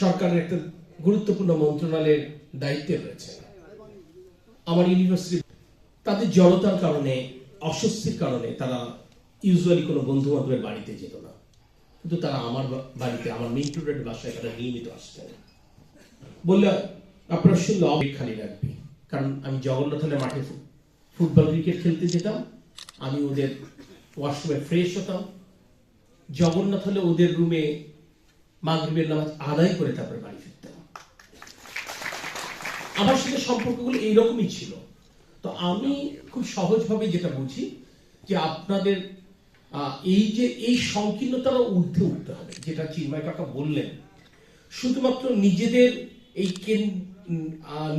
সরকারের একটা গুরুত্বপূর্ণ মন্ত্রণালয়ের দায়িত্বে রয়েছে। আমার ইউনিভার্সিটি তাদের জড়তার কারণে, অস্বস্তির কারণে তারা ইউজুয়ালি কোনো বন্ধু বান্ধবের বাড়িতে যেত না। কিন্তু তারা আমার বাড়িতে, আমার মিন্টুরের বাসায় তারা নিয়মিত আসতেন। বললে, আপনারা শুনলে অবেগ খালি রাখবি কারণ আমি জগন্নাথ হলে মাঠে ফুটবল, ক্রিকেট খেলতে যেতাম। আমি ওদের ওয়াশরুমে ফ্রেশ হতাম। জগন্নাথ হলে ওদের রুমে মাগরিবের নামাজ আদায় করে তারপরে বাড়ি ফিরতাম আমার সাথে সম্পর্কগুলো এইরকমই ছিল। তো আমি খুব সহজভাবে যেটা বুঝি যে আপনাদের এই যে এই সংকীর্ণতারা ঊর্ধ্বে উঠতে হবে, যেটা চিন্ময় কাকা বললেন, শুধুমাত্র নিজেদের এই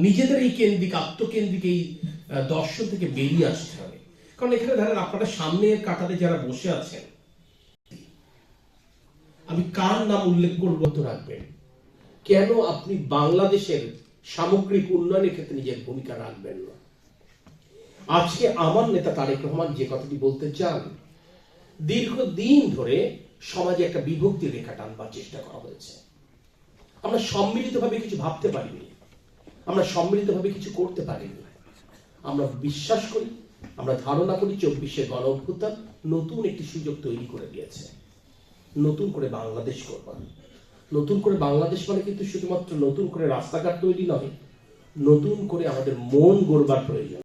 নিজেদের এই কেন্দ্রিক, আত্মকেন্দ্রিক এই দর্শন থেকে বেরিয়ে আসতে হবে। কারণ এখানে ধরেন আপনারা সামনের কাতারে যারা বসে আছেন আমি কার নাম উল্লেখ করব তো রাখবেন? কেন আপনি বাংলাদেশের সামগ্রিক উন্নয়নের ক্ষেত্রে নিজের ভূমিকা রাখবেন না? আজকে আমার নেতা তারেক রহমান যে কথাটি বলতে চান, দীর্ঘদিন ধরে সমাজে একটা বিভক্তি রেখা টানবার চেষ্টা করা হয়েছে। আমরা সম্মিলিতভাবে কিছু ভাবতে পারিনি। আমরা সম্মিলিতভাবে কিছু করতে পারিনি। আমরা বিশ্বাস করি, আমরা ধারণা করি চব্বিশে গণ অভ্যুত্থান নতুন একটি সুযোগ তৈরি করে দিয়েছে। নতুন করে বাংলাদেশ করবার নতুন করে বাংলাদেশ মানে কিন্তু শুধুমাত্র নতুন করে রাস্তাঘাট তৈরি নয় নতুন করে আমাদের মন গড়বার প্রয়োজন।